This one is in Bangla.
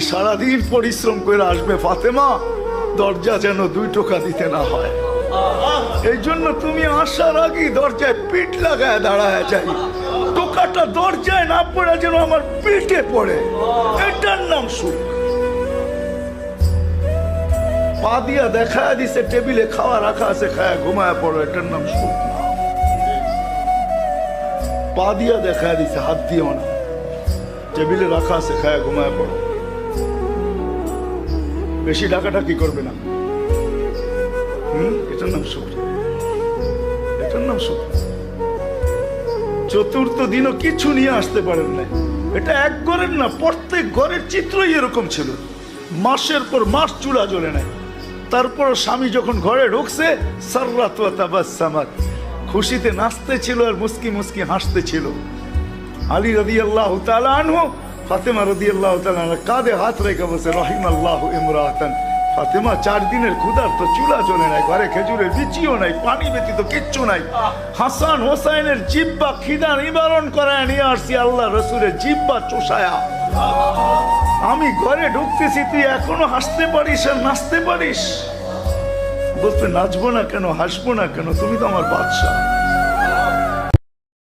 সারাদিন পরিশ্রম করে আসবে, ফাতেমা, দরজা যেন দুই টোকা দিতে না হয়। এই জন্য তুমি আসার আগে দরজায় পিঠ লাগায় দাঁড়ায় যাই। টোকাটা দরজায় না পড়ে যেন আমার পিঠে পড়ে। এটার নাম সুখ। পা দিয়া দেখা দিছে, টেবিলে খাওয়া রাখা আছে, খায় ঘুমায় পড়ো, এটার নাম সুখ পা দিয়া দেখা দিছে, হাত দিও না। টেবিলে রাখা আছে, খায় ঘুমায় পড়ো। বেশি টাকাটা কি করবে না। হুম? এটার নাম সুখ। এটার নাম সুখ। চতুর্থ দিনও কিছু নিয়ে আসতে পারেন না এটা এক ঘরের না, প্রত্যেক ঘরের চিত্রই এরকম ছিল। মাসের পর মাস চুলা জ্বলে নেয় তারপর স্বামী যখন ঘরে ঢুকছে, সার্রাত খুশিতে নাচতে ছিল আর মুসকি মুসকি হাসতে ছিল আলী রদি আল্লাহ তালা আনহো, ফাতেমা রদি আল্লাহ তালা কাঁধে হাত রেখে বসে রহিম আল্লাহ ইমরাতান। ফাতেমা, চার দিনের ক্ষুধার তো চুলা চলে নাই, ঘরে খেজুরের বিচিও নাই, পানি ব্যতীত কিচ্ছু নাই। হাসান হোসাইনের জিব্বা খিদা নিবারণ করায় নিয়ে আসছি আল্লাহ রসুলের জিব্বা চোষায়া। আমি ঘরে ঢুকতেছি, তুই এখনও হাসতে পারিস আর নাচতে পারিস? বলতে নাচবো না কেন, হাসবো না কেন? তুমি তো আমার বাদশাহ।